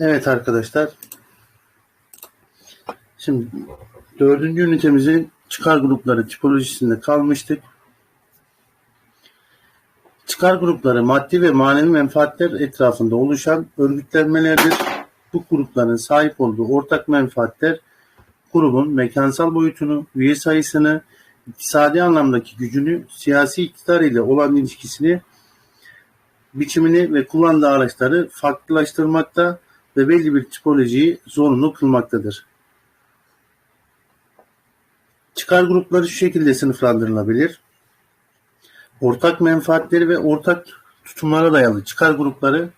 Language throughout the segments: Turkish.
Evet arkadaşlar. Şimdi dördüncü ünitemizin çıkar grupları tipolojisinde kalmıştık. Çıkar grupları maddi ve manevi menfaatler etrafında oluşan örgütlenmelerdir. Bu grupların sahip olduğu ortak menfaatler grubun mekansal boyutunu, üye sayısını, iktisadi anlamdaki gücünü, siyasi iktidar ile olan ilişkisini, biçimini ve kullandığı araçları farklılaştırmakta ve belli bir tipolojiyi zorunlu kılmaktadır. Çıkar grupları şu şekilde sınıflandırılabilir. Ortak menfaatleri ve ortak tutumlara dayalı çıkar grupları,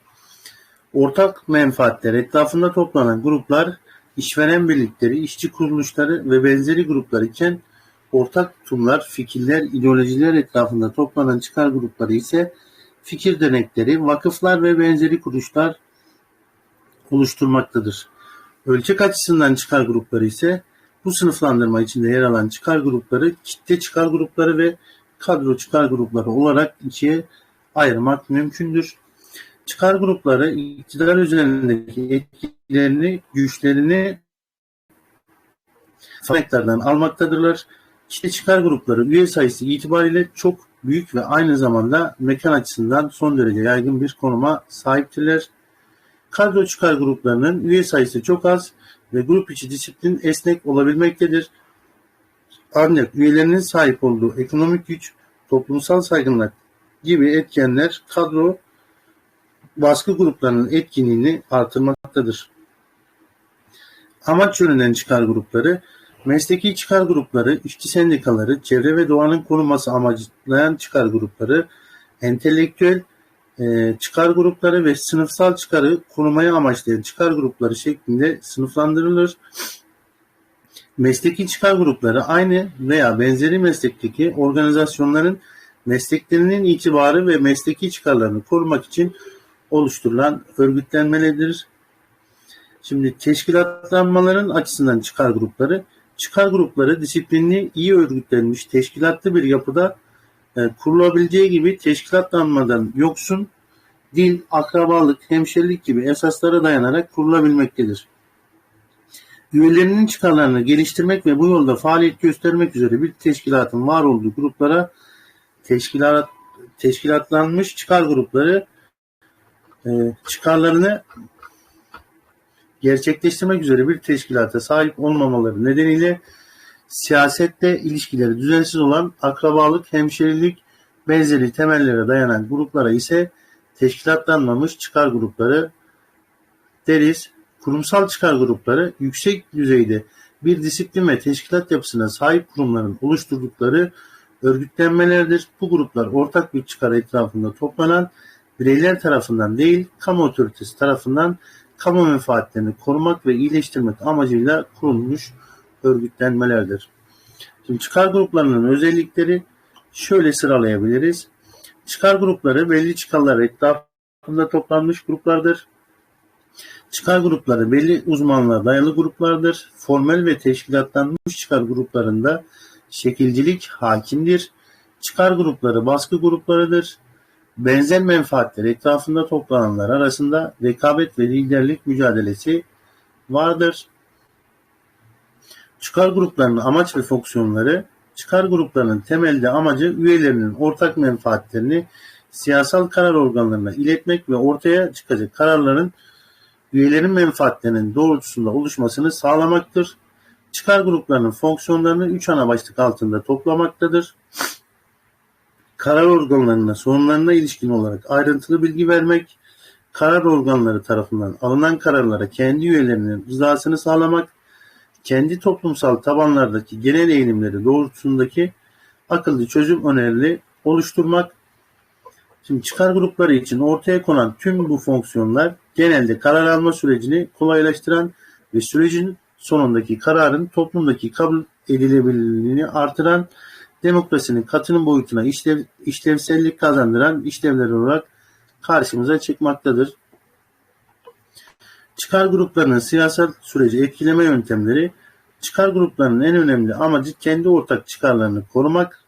ortak menfaatler etrafında toplanan gruplar, işveren birlikleri, işçi kuruluşları ve benzeri gruplar iken ortak tutumlar, fikirler, ideolojiler etrafında toplanan çıkar grupları ise fikir dernekleri, vakıflar ve benzeri kuruluşlar oluşturmaktadır. Ölçek açısından çıkar grupları ise bu sınıflandırma içinde yer alan çıkar grupları kitle çıkar grupları ve kadro çıkar grupları olarak ikiye ayırmak mümkündür. Çıkar grupları iktidar üzerindeki etkilerini, güçlerini kaynaklardan almaktadırlar. İşte çıkar grupları üye sayısı itibariyle çok büyük ve aynı zamanda mekan açısından son derece yaygın bir konuma sahiptirler. Kadro çıkar gruplarının üye sayısı çok az ve grup içi disiplin esnek olabilmektedir. Ancak üyelerinin sahip olduğu ekonomik güç, toplumsal saygınlık gibi etkenler kadro baskı gruplarının etkinliğini artırmaktadır. Amaç yönünden çıkar grupları, mesleki çıkar grupları, işçi sendikaları, çevre ve doğanın korunması amaçlayan çıkar grupları, entelektüel e, çıkar grupları ve sınıfsal çıkarı korumaya amaçlayan çıkar grupları şeklinde sınıflandırılır. Mesleki çıkar grupları aynı veya benzeri meslekteki organizasyonların mesleklerinin itibarı ve mesleki çıkarlarını korumak için oluşturulan örgütlenmelerdir. Şimdi teşkilatlanmaların açısından çıkar grupları, çıkar grupları disiplinli, iyi örgütlenmiş, teşkilatlı bir yapıda kurulabileceği gibi teşkilatlanmadan yoksun dil, akrabalık, hemşerilik gibi esaslara dayanarak kurulabilmektedir. Üyelerinin çıkarlarını geliştirmek ve bu yolda faaliyet göstermek üzere bir teşkilatın var olduğu gruplara teşkilat teşkilatlanmış çıkar grupları e, çıkarlarını gerçekleştirmek üzere bir teşkilata sahip olmamaları nedeniyle siyasette ilişkileri düzensiz olan akrabalık, hemşerilik benzeri temellere dayanan gruplara ise teşkilatlanmamış çıkar grupları deriz. Kurumsal çıkar grupları yüksek düzeyde bir disiplin ve teşkilat yapısına sahip kurumların oluşturdukları örgütlenmelerdir. Bu gruplar ortak bir çıkar etrafında toplanan bireyler tarafından değil, kamu otoritesi tarafından kamu menfaatlerini korumak ve iyileştirmek amacıyla kurulmuş örgütlenmelerdir. Şimdi çıkar gruplarının özellikleri şöyle sıralayabiliriz. Çıkar grupları belli çıkarlar etrafında toplanmış gruplardır. Çıkar grupları belli uzmanlığa dayalı gruplardır. Formel ve teşkilatlanmış çıkar gruplarında şekilcilik hakimdir. Çıkar grupları baskı gruplarıdır. Benzer menfaatler etrafında toplananlar arasında rekabet ve liderlik mücadelesi vardır. Çıkar gruplarının amaç ve fonksiyonları Çıkar gruplarının temelde amacı üyelerinin ortak menfaatlerini siyasal karar organlarına iletmek ve ortaya çıkacak kararların üyelerin menfaatlerinin doğrultusunda oluşmasını sağlamaktır. Çıkar gruplarının fonksiyonlarını üç ana başlık altında toplamaktadır. Karar organlarına sorunlarına ilişkin olarak ayrıntılı bilgi vermek, karar organları tarafından alınan kararlara kendi üyelerinin rızasını sağlamak, kendi toplumsal tabanlardaki genel eğilimleri doğrultusundaki akıllı çözüm önerileri oluşturmak. Şimdi çıkar grupları için ortaya konan tüm bu fonksiyonlar genelde karar alma sürecini kolaylaştıran ve sürecin sonundaki kararın toplumdaki kabul edilebilirliğini artıran, demokrasinin katının boyutuna işlev, işlevsellik kazandıran işlevler olarak karşımıza çıkmaktadır. Çıkar gruplarının siyasal süreci etkileme yöntemleri, çıkar gruplarının en önemli amacı kendi ortak çıkarlarını korumak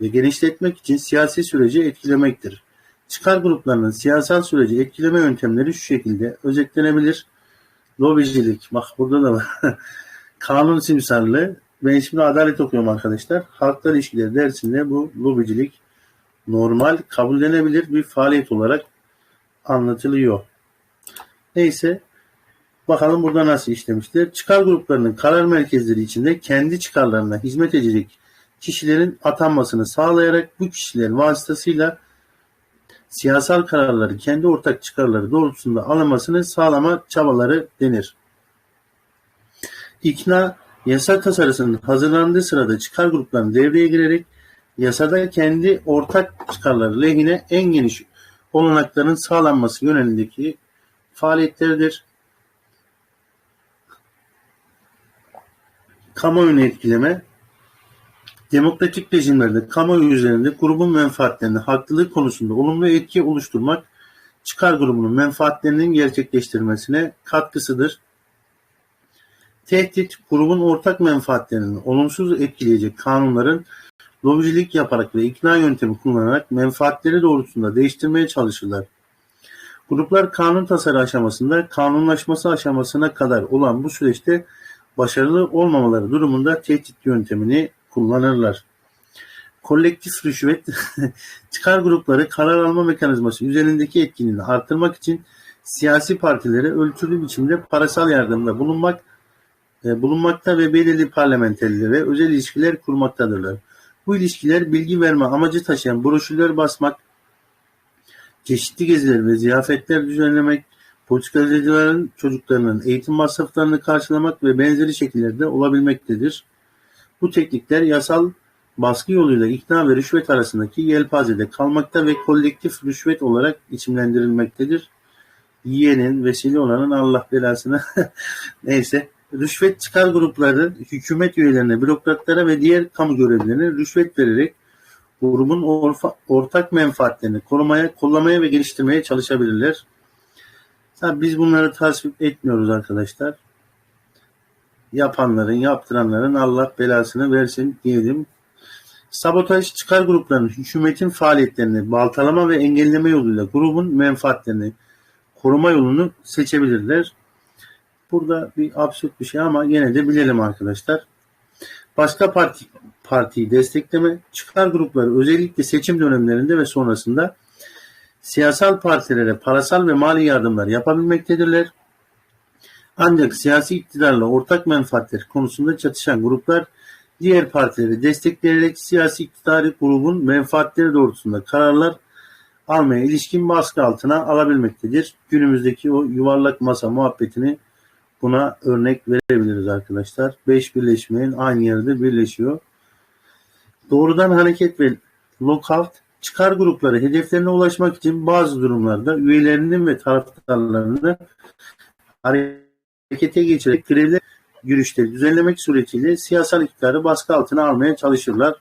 ve genişletmek için siyasi süreci etkilemektir. Çıkar gruplarının siyasal süreci etkileme yöntemleri şu şekilde özetlenebilir. lobicilik. Bak burada da var. Kanun simsarlığı. Ben şimdi adalet okuyorum arkadaşlar. Halklar ilişkileri dersinde bu lobicilik normal, kabullenebilir bir faaliyet olarak anlatılıyor. Neyse bakalım burada nasıl işlemişler. Çıkar gruplarının karar merkezleri içinde kendi çıkarlarına hizmet edecek kişilerin atanmasını sağlayarak bu kişilerin vasıtasıyla siyasal kararları kendi ortak çıkarları doğrultusunda alınmasını sağlama çabaları denir. İkna, yasa tasarısının hazırlandığı sırada çıkar gruplarının devreye girerek yasada kendi ortak çıkarları lehine en geniş olanakların sağlanması yönelindeki faaliyetleridir. Kamuoyunu etkileme, demokratik rejimlerde kamuoyu üzerinde grubun menfaatlerine haklılığı konusunda olumlu etki oluşturmak, çıkar grubunun menfaatlerinin gerçekleştirmesine katkısıdır. Tehdit, grubun ortak menfaatlerini olumsuz etkileyecek kanunların lobicilik yaparak ve ikna yöntemi kullanarak menfaatleri doğrultusunda değiştirmeye çalışırlar. Gruplar kanun tasarı aşamasında kanunlaşması aşamasına kadar olan bu süreçte başarılı olmamaları durumunda tehdit yöntemini kullanırlar. Kolektif rüşvet çıkar grupları karar alma mekanizması üzerindeki etkinliğini artırmak için siyasi partilere ölçülü biçimde parasal yardımda bulunmak e, bulunmakta ve belirli parlamenterlere özel ilişkiler kurmaktadırlar. Bu ilişkiler bilgi verme amacı taşıyan broşürler basmak, çeşitli geziler ve ziyafetler düzenlemek, politikacıların çocuklarının eğitim masraflarını karşılamak ve benzeri şekillerde olabilmektedir. Bu teknikler yasal baskı yoluyla ikna ve rüşvet arasındaki yelpazede kalmakta ve kolektif rüşvet olarak isimlendirilmektedir. Yiyenin, vesile olanın Allah belasına neyse rüşvet çıkar grupları hükümet üyelerine, bürokratlara ve diğer kamu görevlilerine rüşvet vererek grubun orfa, ortak menfaatlerini korumaya, kollamaya ve geliştirmeye çalışabilirler. Tabii biz bunları tasvip etmiyoruz arkadaşlar. Yapanların, yaptıranların Allah belasını versin diyelim. Sabotaj çıkar gruplarının hükümetin faaliyetlerini baltalama ve engelleme yoluyla grubun menfaatlerini koruma yolunu seçebilirler. Burada bir absürt bir şey ama yine de bilelim arkadaşlar. Başka parti partiyi destekleme, çıkar grupları özellikle seçim dönemlerinde ve sonrasında siyasal partilere parasal ve mali yardımlar yapabilmektedirler. Ancak siyasi iktidarla ortak menfaatler konusunda çatışan gruplar diğer partileri destekleyerek siyasi iktidarı grubun menfaatleri doğrultusunda kararlar almaya ilişkin baskı altına alabilmektedir. Günümüzdeki o yuvarlak masa muhabbetini buna örnek verebiliriz arkadaşlar. Beş birleşmeyen aynı yerde birleşiyor. Doğrudan hareket ve lockout çıkar grupları hedeflerine ulaşmak için bazı durumlarda üyelerinin ve taraftarlarını harekete geçirerek grevler yürüyüşleri düzenlemek suretiyle siyasal iktidarı baskı altına almaya çalışırlar.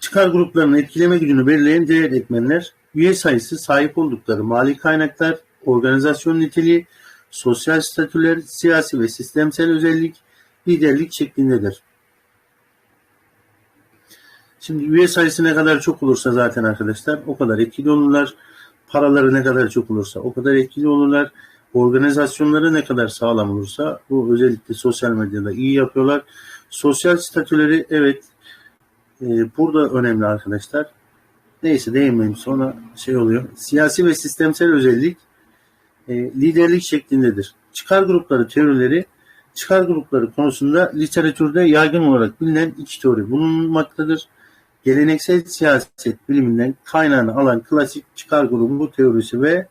Çıkar gruplarının etkileme gücünü belirleyen değer etmenler, üye sayısı, sahip oldukları mali kaynaklar, organizasyon niteliği, sosyal statüler, siyasi ve sistemsel özellik, liderlik şeklindedir. Şimdi üye sayısı ne kadar çok olursa zaten arkadaşlar o kadar etkili olurlar. Paraları ne kadar çok olursa o kadar etkili olurlar. Organizasyonları ne kadar sağlam olursa bu özellikle sosyal medyada iyi yapıyorlar. Sosyal statüleri evet e, burada önemli arkadaşlar. Neyse değinmeyeyim sonra şey oluyor. Siyasi ve sistemsel özellik e, liderlik şeklindedir. Çıkar grupları teorileri çıkar grupları konusunda literatürde yaygın olarak bilinen iki teori bulunmaktadır. Geleneksel siyaset biliminden kaynağını alan klasik çıkar grubu teorisi ve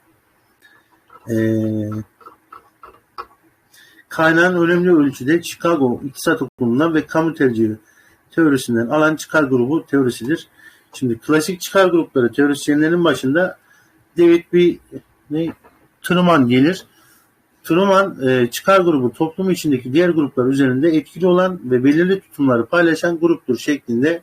e, kaynağın önemli ölçüde Chicago İktisat Okulu'ndan ve kamu tercihi teorisinden alan çıkar grubu teorisidir. Şimdi klasik çıkar grupları teorisyenlerin başında David B. Ne, Truman gelir. Truman e, çıkar grubu toplum içindeki diğer gruplar üzerinde etkili olan ve belirli tutumları paylaşan gruptur şeklinde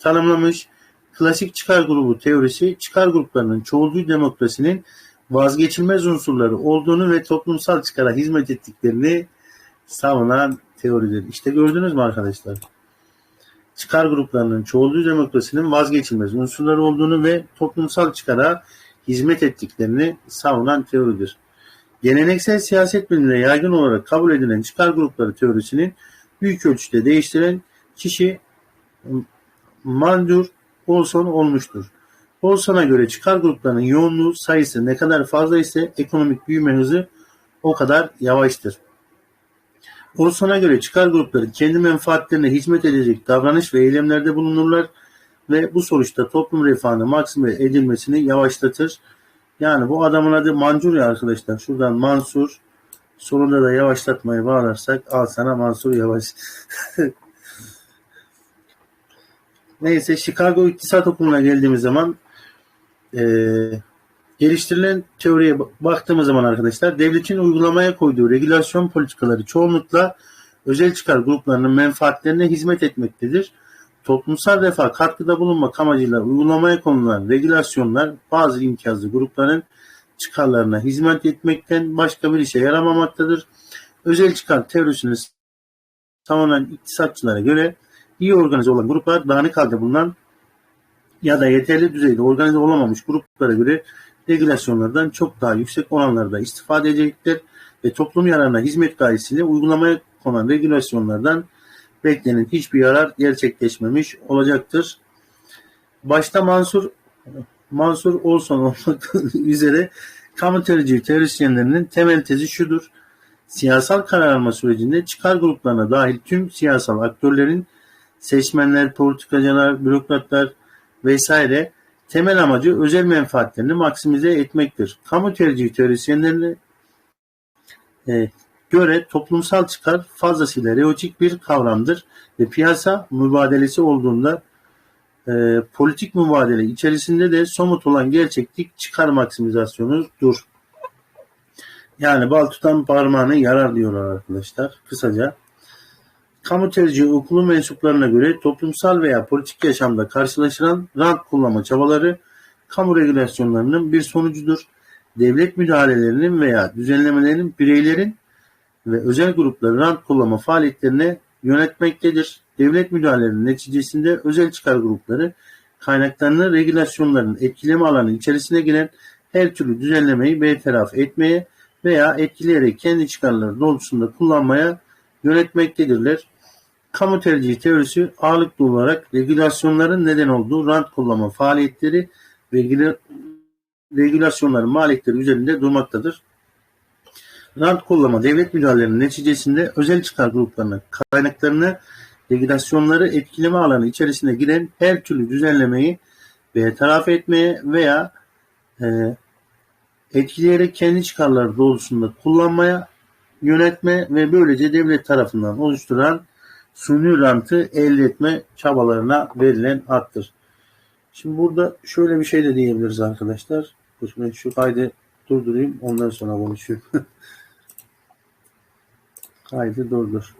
tanımlamış. Klasik çıkar grubu teorisi çıkar gruplarının çoğulcu demokrasinin vazgeçilmez unsurları olduğunu ve toplumsal çıkara hizmet ettiklerini savunan teoridir. İşte gördünüz mü arkadaşlar? Çıkar gruplarının çoğulcu demokrasinin vazgeçilmez unsurları olduğunu ve toplumsal çıkara hizmet ettiklerini savunan teoridir. Geleneksel siyaset biliminde yaygın olarak kabul edilen çıkar grupları teorisinin büyük ölçüde değiştiren kişi Mandur Olson olmuştur. Olson'a göre çıkar gruplarının yoğunluğu sayısı ne kadar fazla ise ekonomik büyüme hızı o kadar yavaştır. Olson'a göre çıkar grupları kendi menfaatlerine hizmet edecek davranış ve eylemlerde bulunurlar ve bu sonuçta toplum refahını maksime edilmesini yavaşlatır. Yani bu adamın adı Mancur ya arkadaşlar. Şuradan Mansur sonunda da yavaşlatmayı bağlarsak al sana Mansur Yavaş. Neyse Chicago İktisat Okulu'na geldiğimiz zaman e, geliştirilen teoriye baktığımız zaman arkadaşlar devletin uygulamaya koyduğu regülasyon politikaları çoğunlukla özel çıkar gruplarının menfaatlerine hizmet etmektedir. Toplumsal refah katkıda bulunmak amacıyla uygulamaya konulan regülasyonlar bazı imtiyazlı grupların çıkarlarına hizmet etmekten başka bir işe yaramamaktadır. Özel çıkar teorisini savunan iktisatçılara göre iyi organize olan gruplar dağınık halde bulunan ya da yeterli düzeyde organize olamamış gruplara göre regülasyonlardan çok daha yüksek oranlarda istifade edecektir ve toplum yararına hizmet gayesiyle uygulamaya konan regülasyonlardan beklenen hiçbir yarar gerçekleşmemiş olacaktır. Başta Mansur Mansur Olson olmak üzere kamu tercihi teorisyenlerinin temel tezi şudur. Siyasal karar alma sürecinde çıkar gruplarına dahil tüm siyasal aktörlerin seçmenler, politikacılar, bürokratlar vesaire temel amacı özel menfaatlerini maksimize etmektir. Kamu tercihi teorisyenlerine e, göre toplumsal çıkar fazlasıyla reotik bir kavramdır ve piyasa mübadelesi olduğunda e, politik mübadele içerisinde de somut olan gerçeklik çıkar maksimizasyonudur. Yani bal tutan parmağını yarar diyorlar arkadaşlar kısaca. Kamu tercihi okulu mensuplarına göre toplumsal veya politik yaşamda karşılaşılan rant kullanma çabaları kamu regülasyonlarının bir sonucudur. Devlet müdahalelerinin veya düzenlemelerinin bireylerin ve özel grupların rant kullanma faaliyetlerine yönetmektedir. Devlet müdahalelerinin neticesinde özel çıkar grupları kaynaklarını regülasyonların etkileme alanı içerisine giren her türlü düzenlemeyi bertaraf etmeye veya etkileyerek kendi çıkarları doğrultusunda kullanmaya yönetmektedirler. Kamu tercihi teorisi ağırlıklı olarak regülasyonların neden olduğu rant kullanma faaliyetleri ve regülasyonların maliyetleri üzerinde durmaktadır. Rant kullanma devlet müdahalelerinin neticesinde özel çıkar gruplarının kaynaklarını regülasyonları etkileme alanı içerisine giren her türlü düzenlemeyi bertaraf etmeye veya e, etkileyerek kendi çıkarları doğrultusunda kullanmaya yönetme ve böylece devlet tarafından oluşturan suni rantı elde etme çabalarına verilen addır. Şimdi burada şöyle bir şey de diyebiliriz arkadaşlar. Şimdi şu kaydı durdurayım ondan sonra konuşuyorum. kaydı durdur.